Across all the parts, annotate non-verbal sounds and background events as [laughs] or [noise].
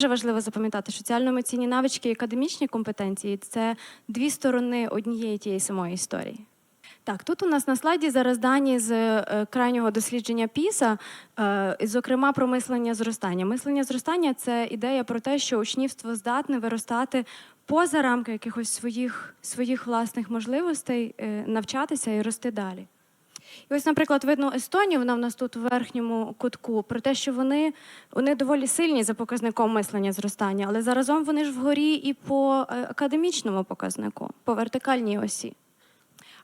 Дуже важливо запам'ятати, соціально-емоційні навички і академічні компетенції це дві сторони однієї тієї самої історії. Так, тут у нас на слайді зараз дані з е, крайнього дослідження ПІСа, е, зокрема про мислення зростання. Мислення зростання це ідея про те, що учнівство здатне виростати поза рамки якихось своїх, своїх власних можливостей, е, навчатися і рости далі. І ось, наприклад, видно Естонію, вона в нас тут у верхньому кутку, про те, що вони, вони доволі сильні за показником мислення зростання, але заразом вони ж вгорі і по е, академічному показнику, по вертикальній осі.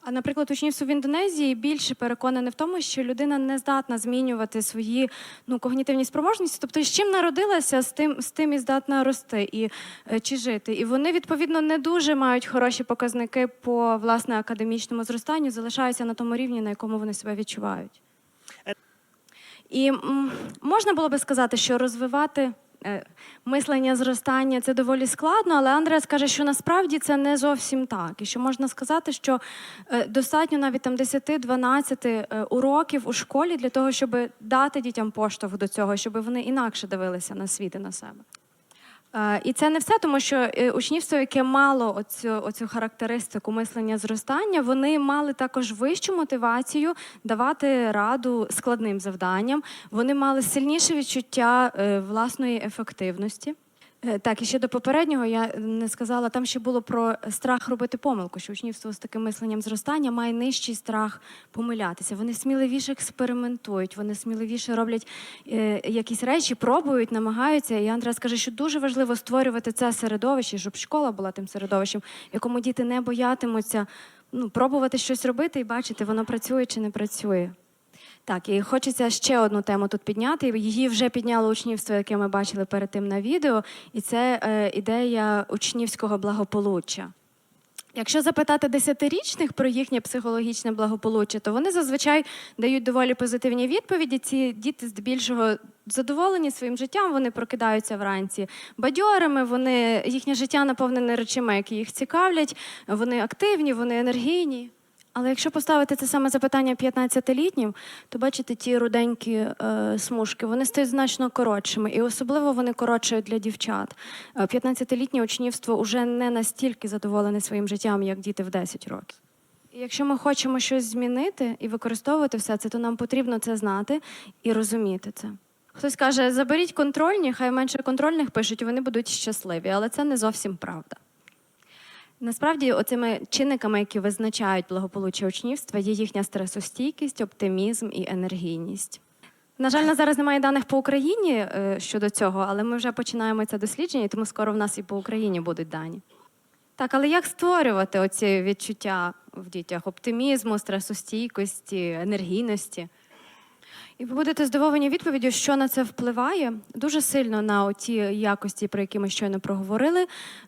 А, наприклад, учнівство в Індонезії більше переконане в тому, що людина не здатна змінювати свої ну, когнітивні спроможності, тобто з чим народилася, з тим, з тим і здатна рости і е, чи жити. І вони, відповідно, не дуже мають хороші показники по власне академічному зростанню, залишаються на тому рівні, на якому вони себе відчувають. І м, можна було би сказати, що розвивати е, мислення зростання це доволі складно, але Андреас каже, що насправді це не зовсім так. І що можна сказати, що е, достатньо навіть там 10-12 е, уроків у школі для того, щоб дати дітям поштовх до цього, щоб вони інакше дивилися на світ і на себе. Е, І це не все, тому що е, учнівство, яке мало оцю, оцю характеристику мислення зростання, вони мали також вищу мотивацію давати раду складним завданням. Вони мали сильніше відчуття е, власної ефективності. Е, Так, і ще до попереднього я не сказала, там ще було про страх робити помилку, що учнівство з таким мисленням зростання має нижчий страх помилятися. Вони сміливіше експериментують, вони сміливіше роблять е, якісь речі, пробують, намагаються. І Андрес каже, що дуже важливо створювати це середовище, щоб школа була тим середовищем, якому діти не боятимуться ну, пробувати щось робити і бачити, воно працює чи не працює. Так, і хочеться ще одну тему тут підняти. Її вже підняло учнівство, яке ми бачили перед тим на відео, і це е, ідея учнівського благополуччя. Якщо запитати десятирічних про їхнє психологічне благополуччя, то вони зазвичай дають доволі позитивні відповіді. Ці діти здебільшого задоволені своїм життям, вони прокидаються вранці бадьорими, вони, їхнє життя наповнене речами, які їх цікавлять, вони активні, вони енергійні. Але якщо поставити це саме запитання 15-літнім, то бачите, ті руденькі е, смужки, вони стають значно коротшими, і особливо вони коротшають для дівчат. Е, 15-літнє учнівство вже не настільки задоволене своїм життям, як діти в 10 років. І якщо ми хочемо щось змінити і використовувати все це, то нам потрібно це знати і розуміти це. Хтось каже, заберіть контрольні, хай менше контрольних пишуть, і вони будуть щасливі, але це не зовсім правда. Насправді, оцими чинниками, які визначають благополуччя учнівства, є їхня стресостійкість, оптимізм і енергійність. На жаль, на зараз немає даних по Україні е, щодо цього, але ми вже починаємо це дослідження, тому скоро в нас і по Україні будуть дані. Так, але як створювати оці відчуття в дітях оптимізму, стресостійкості, енергійності? І ви будете здивовані відповіддю, що на це впливає дуже сильно на ті якості, про які ми щойно проговорили.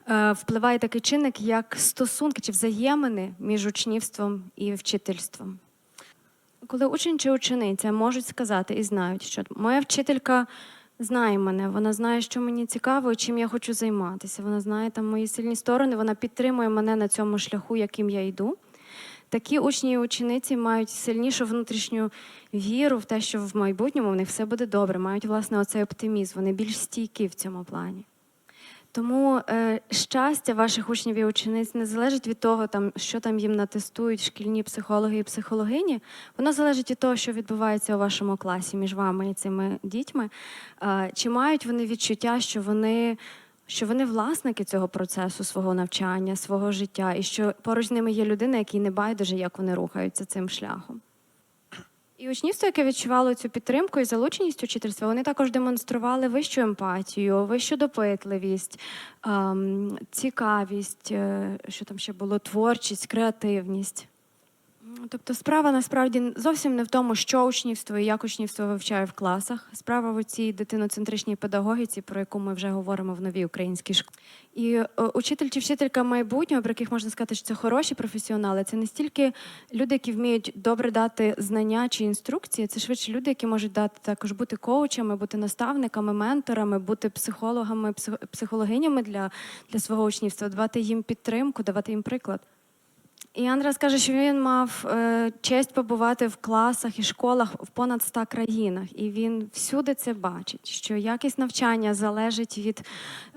е, Впливає такий чинник, як стосунки чи взаємини між учнівством і вчительством. Коли учень чи учениця можуть сказати і знають, що моя вчителька знає мене, вона знає, що мені цікаво і чим я хочу займатися. Вона знає там мої сильні сторони, вона підтримує мене на цьому шляху, яким я йду. Такі учні і учениці мають сильнішу внутрішню віру в те, що в майбутньому в них все буде добре, мають власне оцей оптимізм, вони більш стійкі в цьому плані. Тому е, щастя ваших учнів і учениць не залежить від того, там, що там їм натестують шкільні психологи і психологині. Воно залежить від того, що відбувається у вашому класі між вами і цими дітьми. Е, чи мають вони відчуття, що вони, що вони власники цього процесу свого навчання, свого життя, і що поруч з ними є людина, якій не байдуже, як вони рухаються цим шляхом. І учнівство, яке відчувало цю підтримку і залученість учительства, вони також демонстрували вищу емпатію, вищу допитливість, ем, цікавість, е, що там ще було, творчість, креативність. Тобто справа насправді зовсім не в тому, що учнівство і як учнівство вивчає в класах. Справа в цій дитиноцентричній педагогіці, про яку ми вже говоримо в новій українській школі. І е, учитель чи вчителька майбутнього, про яких можна сказати, що це хороші професіонали, це не стільки люди, які вміють добре дати знання чи інструкції, це швидше люди, які можуть дати також бути коучами, бути наставниками, менторами, бути психологами, псих- психологинями для, для свого учнівства, давати їм підтримку, давати їм приклад. І Андрес каже, що він мав е, честь побувати в класах і школах в понад 100 країнах, і він всюди це бачить, що якість навчання залежить від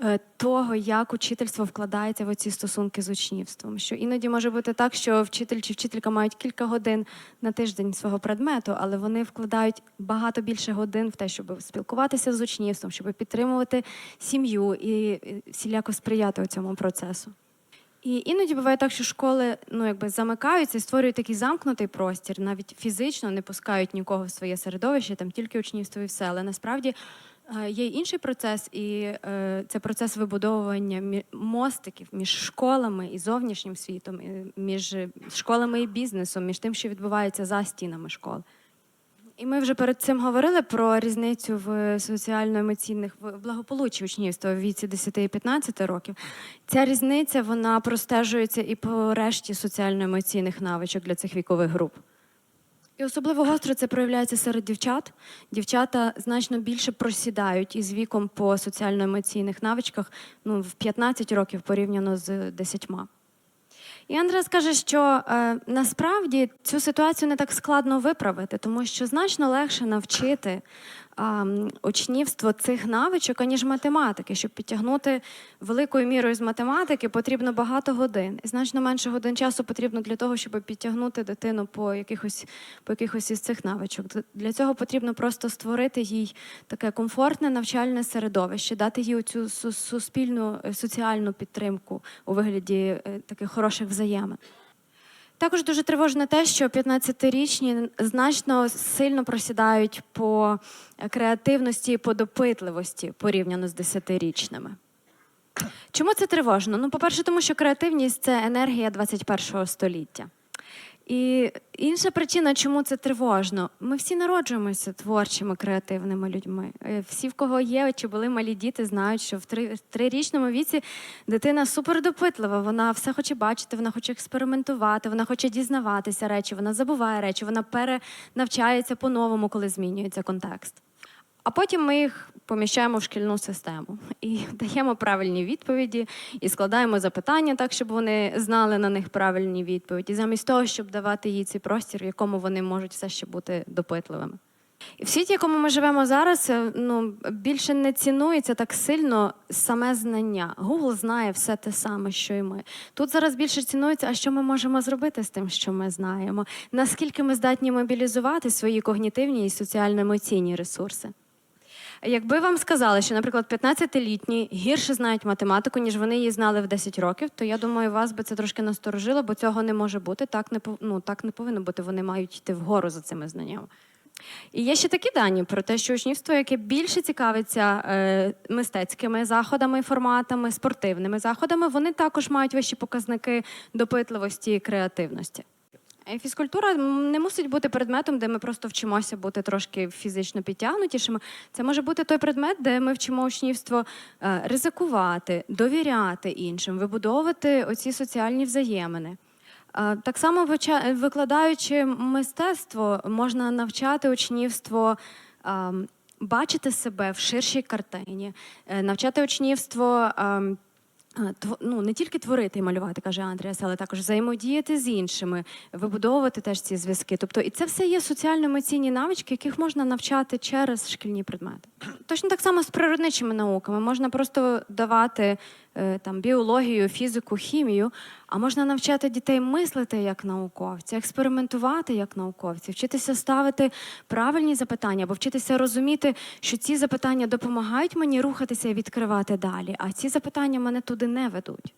е, того, як учительство вкладається в ці стосунки з учнівством. Що іноді може бути так, що вчитель чи вчителька мають кілька годин на тиждень свого предмету, але вони вкладають багато більше годин в те, щоб спілкуватися з учнівством, щоб підтримувати сім'ю і всіляко сприяти цьому процесу. І іноді буває так, що школи ну, якби замикаються і створюють такий замкнутий простір, навіть фізично не пускають нікого в своє середовище, там тільки учнівство і все. Але насправді е, є інший процес, і е, це процес вибудовування мостиків між школами і зовнішнім світом, між школами і бізнесом, між тим, що відбувається за стінами школи. І ми вже перед цим говорили про різницю в соціально-емоційних в благополуччі учнівства в віці 10 і 15 років. Ця різниця вона простежується і по решті соціально-емоційних навичок для цих вікових груп. І особливо гостро це проявляється серед дівчат. Дівчата значно більше просідають із віком по соціально-емоційних навичках ну, в 15 років порівняно з 10. І Андрес каже, що е, насправді цю ситуацію не так складно виправити, тому що значно легше навчити учнівство цих навичок, аніж математики. Щоб підтягнути великою мірою з математики, потрібно багато годин. І значно менше годин часу потрібно для того, щоб підтягнути дитину по якихось, по якихось із цих навичок. Для цього потрібно просто створити їй таке комфортне навчальне середовище, дати їй цю суспільну е, соціальну підтримку у вигляді е, таких хороших взаємин. Також дуже тривожно те, що 15-річні значно сильно просідають по креативності і по допитливості порівняно з 10-річними. Чому це тривожно? Ну, по-перше, тому що креативність це енергія 21 століття. І інша причина, чому це тривожно, ми всі народжуємося творчими, креативними людьми. Е, Всі, в кого є чи були малі діти, знають, що в трирічному віці дитина супердопитлива. Вона все хоче бачити, вона хоче експериментувати, вона хоче дізнаватися речі, вона забуває речі, вона перенавчається по-новому, коли змінюється контекст. А потім ми їх поміщаємо в шкільну систему і [laughs] даємо правильні відповіді, і складаємо запитання так, щоб вони знали на них правильні відповіді, замість того, щоб давати їй цей простір, в якому вони можуть все ще бути допитливими. В світі, в якому ми живемо зараз, е, ну більше не цінується так сильно саме знання. Google знає все те саме, що і ми. Тут зараз більше цінується, а що ми можемо зробити з тим, що ми знаємо, наскільки ми здатні мобілізувати свої когнітивні і соціально-емоційні ресурси. Якби вам сказали, що, наприклад, 15-літні гірше знають математику, ніж вони її знали в 10 років, то я думаю, вас би це трошки насторожило, бо цього не може бути. Так не ну, так не повинно бути. Вони мають йти вгору за цими знаннями. І є ще такі дані про те, що учнівство, яке більше цікавиться е, мистецькими заходами форматами, спортивними заходами, вони також мають вищі показники допитливості і креативності. Е, Фізкультура не мусить бути предметом, де ми просто вчимося бути трошки фізично підтягнутішими. Це може бути той предмет, де ми вчимо учнівство е, ризикувати, довіряти іншим, вибудовувати оці соціальні взаємини. Е, Так само, викладаючи мистецтво, можна навчати учнівство ем, бачити себе в ширшій картині, навчати учнівство. Ну, не тільки творити і малювати, каже Андріас, але також взаємодіяти з іншими, вибудовувати теж ці зв'язки. Тобто, і це все є соціально-емоційні навички, яких можна навчати через шкільні предмети. Точно так само з природничими науками. Можна просто давати там біологію, фізику, хімію, а можна навчати дітей мислити як науковці, експериментувати як науковці, вчитися ставити правильні запитання, або вчитися розуміти, що ці запитання допомагають мені рухатися і відкривати далі, а ці запитання мене туди не ведуть.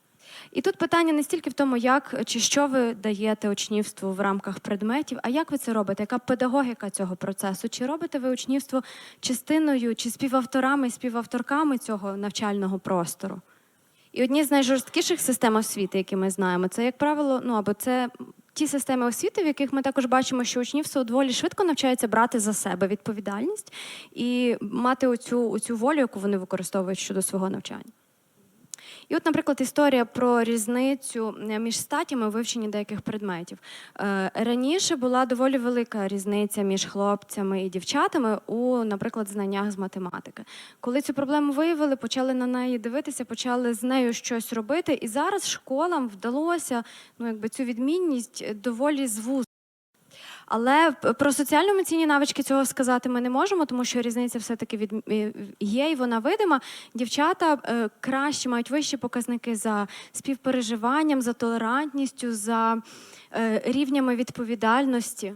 І тут питання не стільки в тому, як чи що ви даєте учнівству в рамках предметів, а як ви це робите? Яка педагогіка цього процесу? Чи робите ви учнівство частиною чи співавторами, співавторками цього навчального простору? І одні з найжорсткіших систем освіти, які ми знаємо, це, як правило, ну або це ті системи освіти, в яких ми також бачимо, що учнівство доволі швидко навчається брати за себе відповідальність і мати оцю, оцю волю, яку вони використовують щодо свого навчання. І от, наприклад, історія про різницю е, між статями у вивченні деяких предметів. Е, Раніше була доволі велика різниця між хлопцями і дівчатами у, наприклад, знаннях з математики. Коли цю проблему виявили, почали на неї дивитися, почали з нею щось робити. І зараз школам вдалося ну, якби цю відмінність доволі звузити. Але про соціально-емоційні навички цього сказати ми не можемо, тому що різниця все-таки від е, є, і вона видима. Дівчата е, краще мають вищі показники за співпереживанням, за толерантністю, за е, рівнями відповідальності.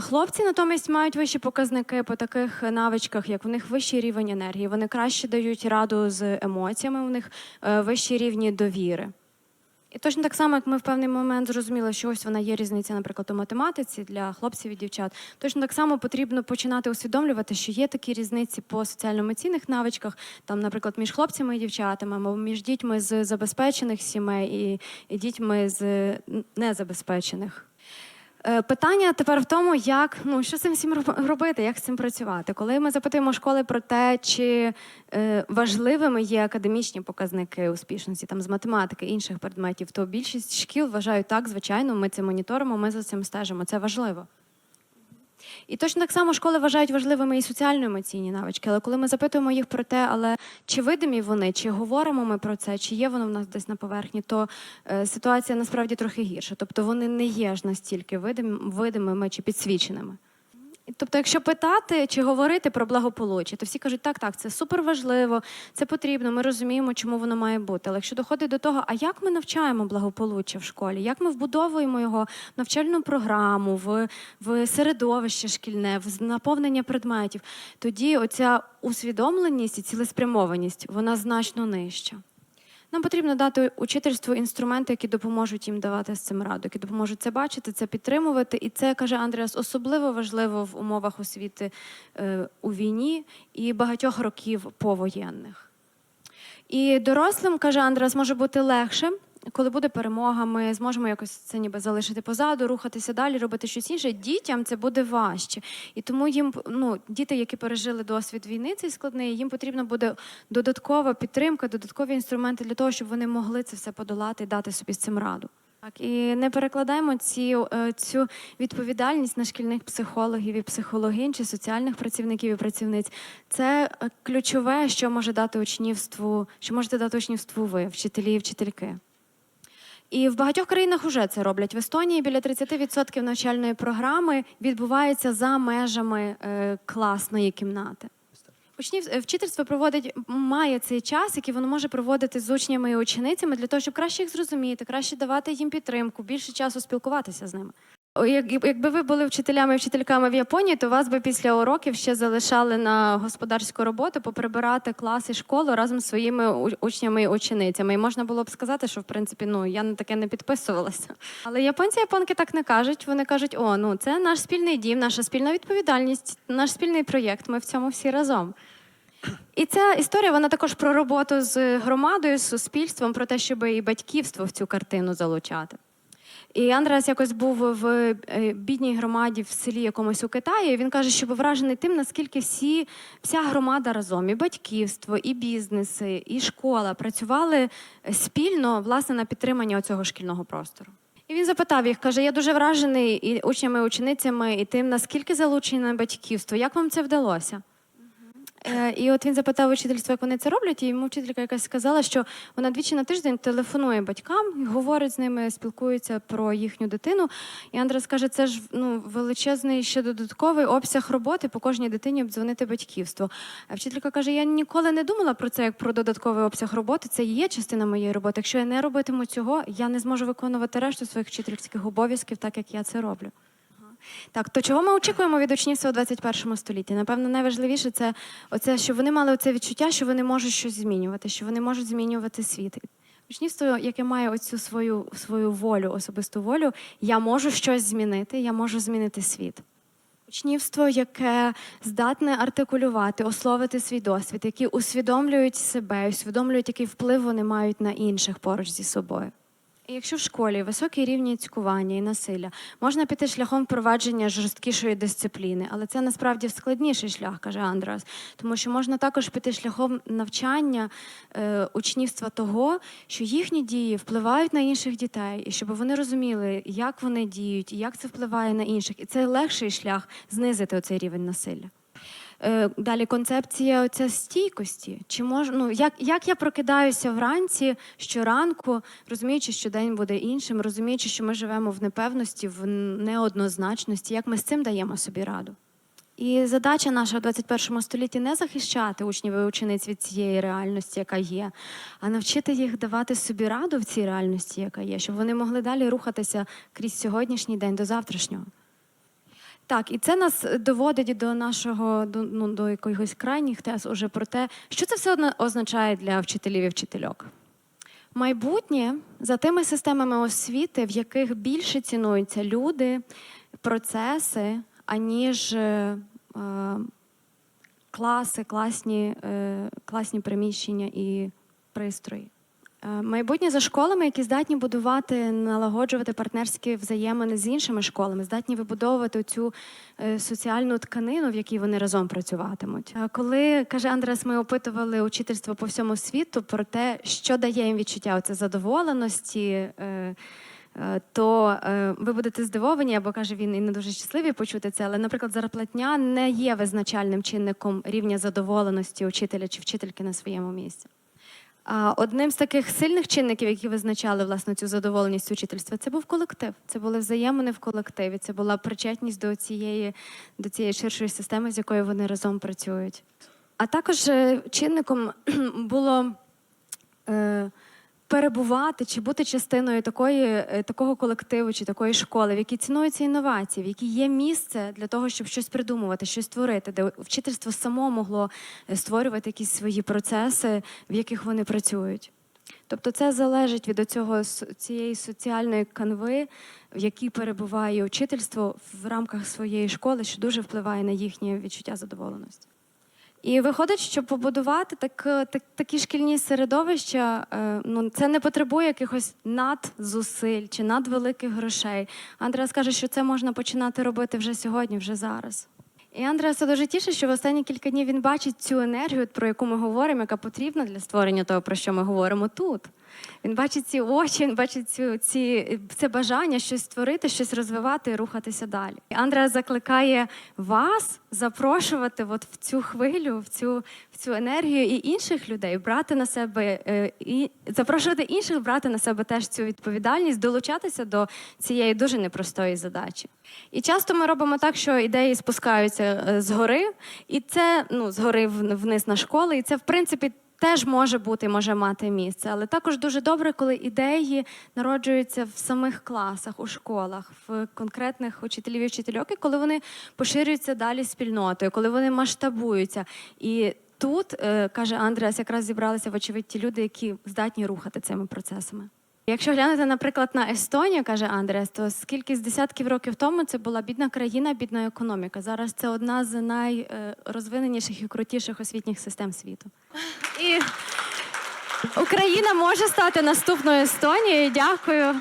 Хлопці натомість мають вищі показники по таких навичках, як у них вищий рівень енергії. Вони краще дають раду з емоціями, у них вищі рівні довіри. І точно так само, як ми в певний момент зрозуміли, що ось вона є різниця, наприклад, у математиці для хлопців і дівчат. Точно так само потрібно починати усвідомлювати, що є такі різниці по соціально-емоційних навичках, там, наприклад, між хлопцями і дівчатами, або між дітьми з забезпечених сімей і, і дітьми з незабезпечених. Е, Питання тепер в тому, як ну що з цим всім робити, як з цим працювати. Коли ми запитуємо школи про те, чи е, важливими є академічні показники успішності там з математики інших предметів, то більшість шкіл вважають так, звичайно, ми це моніторимо, ми за цим стежимо. Це важливо. І точно так само школи вважають важливими і соціально-емоційні навички. Але коли ми запитуємо їх про те, але чи видимі вони, чи говоримо ми про це, чи є воно в нас десь на поверхні, то е, ситуація насправді трохи гірша. Тобто вони не є ж настільки видим, видимими чи підсвіченими. Тобто, якщо питати чи говорити про благополуччя, то всі кажуть, так, так, це супер важливо, це потрібно, ми розуміємо, чому воно має бути. Але якщо доходить до того, а як ми навчаємо благополуччя в школі, як ми вбудовуємо його в навчальну програму, в, в середовище шкільне, в наповнення предметів, тоді оця усвідомленість і цілеспрямованість вона значно нижча. Нам потрібно дати учительству інструменти, які допоможуть їм давати з цим раду, які допоможуть це бачити, це підтримувати. І це каже Андріас, особливо важливо в умовах освіти е, у війні і багатьох років повоєнних. І дорослим, каже Андреас, може бути легше, коли буде перемога, ми зможемо якось це ніби залишити позаду, рухатися далі, робити щось інше. Дітям це буде важче. І тому їм, ну, діти, які пережили досвід війни, цей складний, їм потрібна буде додаткова підтримка, додаткові інструменти для того, щоб вони могли це все подолати і дати собі з цим раду. Так, і не перекладаємо ці, е, цю відповідальність на шкільних психологів і психологинь чи соціальних працівників і працівниць. Це е, ключове, що може дати учнівству, що можете дати учнівству ви, вчителі і вчительки. І в багатьох країнах вже це роблять. В Естонії біля 30% навчальної програми відбувається за межами е, класної кімнати. Учнів е, вчительство проводить має цей час, який воно може проводити з учнями і ученицями для того, щоб краще їх зрозуміти, краще давати їм підтримку, більше часу спілкуватися з ними. Якби ви були вчителями і вчительками в Японії, то вас би після уроків ще залишали на господарську роботу поприбирати клас і школу разом з своїми учнями і ученицями. І можна було б сказати, що в принципі ну я на таке не підписувалася. Але японці японки так не кажуть. Вони кажуть: о, ну це наш спільний дім, наша спільна відповідальність, наш спільний проєкт. Ми в цьому всі разом. І ця історія вона також про роботу з громадою, з суспільством, про те, щоб і батьківство в цю картину залучати. І Андреас якось був в е, бідній громаді в селі якомусь у Китаї. Він каже, що був вражений тим, наскільки всі, вся громада разом, і батьківство, і бізнеси, і школа працювали спільно власне на підтримання цього шкільного простору. І він запитав їх, каже: я дуже вражений і учнями, і ученицями, і тим, наскільки залучене батьківство, як вам це вдалося? Е, І от він запитав учительство, як вони це роблять, і йому вчителька якась сказала, що вона двічі на тиждень телефонує батькам, говорить з ними, спілкується про їхню дитину. І Андрес каже, це ж ну величезний ще додатковий обсяг роботи по кожній дитині обдзвонити батьківство. А вчителька каже: Я ніколи не думала про це як про додатковий обсяг роботи. Це є частина моєї роботи. Якщо я не робитиму цього, я не зможу виконувати решту своїх вчительських обов'язків, так як я це роблю. Так, то чого ми очікуємо від учнівства у 21 столітті? Напевно, найважливіше це оце, щоб вони мали оце відчуття, що вони можуть щось змінювати, що вони можуть змінювати світ. Учнівство, яке має оцю свою, свою волю, особисту волю, я можу щось змінити, я можу змінити світ. Учнівство, яке здатне артикулювати, ословити свій досвід, які усвідомлюють себе, усвідомлюють, який вплив вони мають на інших поруч зі собою. Якщо в школі високий рівні цькування і насилля, можна піти шляхом впровадження жорсткішої дисципліни, але це насправді складніший шлях, каже Андреас, тому що можна також піти шляхом навчання е, учнівства того, що їхні дії впливають на інших дітей, і щоб вони розуміли, як вони діють, і як це впливає на інших. І це легший шлях знизити оцей рівень насилля. Е, Далі концепція оця стійкості. Чи мож, ну, як, як я прокидаюся вранці щоранку, розуміючи, що день буде іншим, розуміючи, що ми живемо в непевності, в неоднозначності, як ми з цим даємо собі раду? І задача наша в 21 столітті не захищати учнів і учениць від цієї реальності, яка є, а навчити їх давати собі раду в цій реальності, яка є, щоб вони могли далі рухатися крізь сьогоднішній день до завтрашнього. Так, і це нас доводить до нашого до, ну, до якихось крайніх тез уже про те, що це все одно означає для вчителів і вчительок. Майбутнє за тими системами освіти, в яких більше цінуються люди, процеси, аніж е, е, класи, класні, е, класні приміщення і пристрої. Е, Майбутнє за школами, які здатні будувати, налагоджувати партнерські взаємини з іншими школами, здатні вибудовувати цю е, соціальну тканину, в якій вони разом працюватимуть. Е, Коли каже Андрес, ми опитували учительство по всьому світу про те, що дає їм відчуття оце задоволеності. То ви будете здивовані, або каже він і не дуже щасливі почути це. Але, наприклад, зарплатня не є визначальним чинником рівня задоволеності учителя чи вчительки на своєму місці. Одним з таких сильних чинників, які визначали власне цю задоволеність учительства, це був колектив. Це були взаємини в колективі. Це була причетність до цієї, до цієї ширшої системи, з якою вони разом працюють. А також е, чинником [clears throat] було е, перебувати чи бути частиною такої, е, такого колективу чи такої школи, в якій цінуються інновації, в якій є місце для того, щоб щось придумувати, щось створити, де вчительство само могло е, створювати якісь свої процеси, в яких вони працюють. Тобто це залежить від оцього, с- цієї соціальної канви, в якій перебуває учительство в рамках своєї школи, що дуже впливає на їхнє відчуття задоволеності. І виходить, що побудувати так, так, такі шкільні середовища, е, ну це не потребує якихось надзусиль чи надвеликих грошей. Андреас каже, що це можна починати робити вже сьогодні, вже зараз. І Андреаса дуже тішить, що в останні кілька днів він бачить цю енергію, про яку ми говоримо, яка потрібна для створення того, про що ми говоримо тут. Він бачить ці очі, він бачить цю, ці, це бажання щось створити, щось розвивати і рухатися далі. І Андреас закликає вас запрошувати от в цю хвилю, в цю, в цю енергію і інших людей, брати на себе е, і запрошувати інших брати на себе теж цю відповідальність, долучатися до цієї дуже непростої задачі. І часто ми робимо так, що ідеї спускаються е, згори, і це ну, згори вниз на школи, і це в принципі. Теж може бути, може мати місце, але також дуже добре, коли ідеї народжуються в самих класах, у школах, в конкретних учителів і вчительок, і коли вони поширюються далі спільнотою, коли вони масштабуються. І тут, е, каже Андреас, якраз зібралися, вочевидь, ті люди, які здатні рухати цими процесами. Якщо глянути, наприклад, на Естонію, каже Андреас, то скільки з десятків років тому це була бідна країна, бідна економіка. Зараз це одна з найрозвиненіших і крутіших освітніх систем світу. І Україна може стати наступною Естонією. Дякую.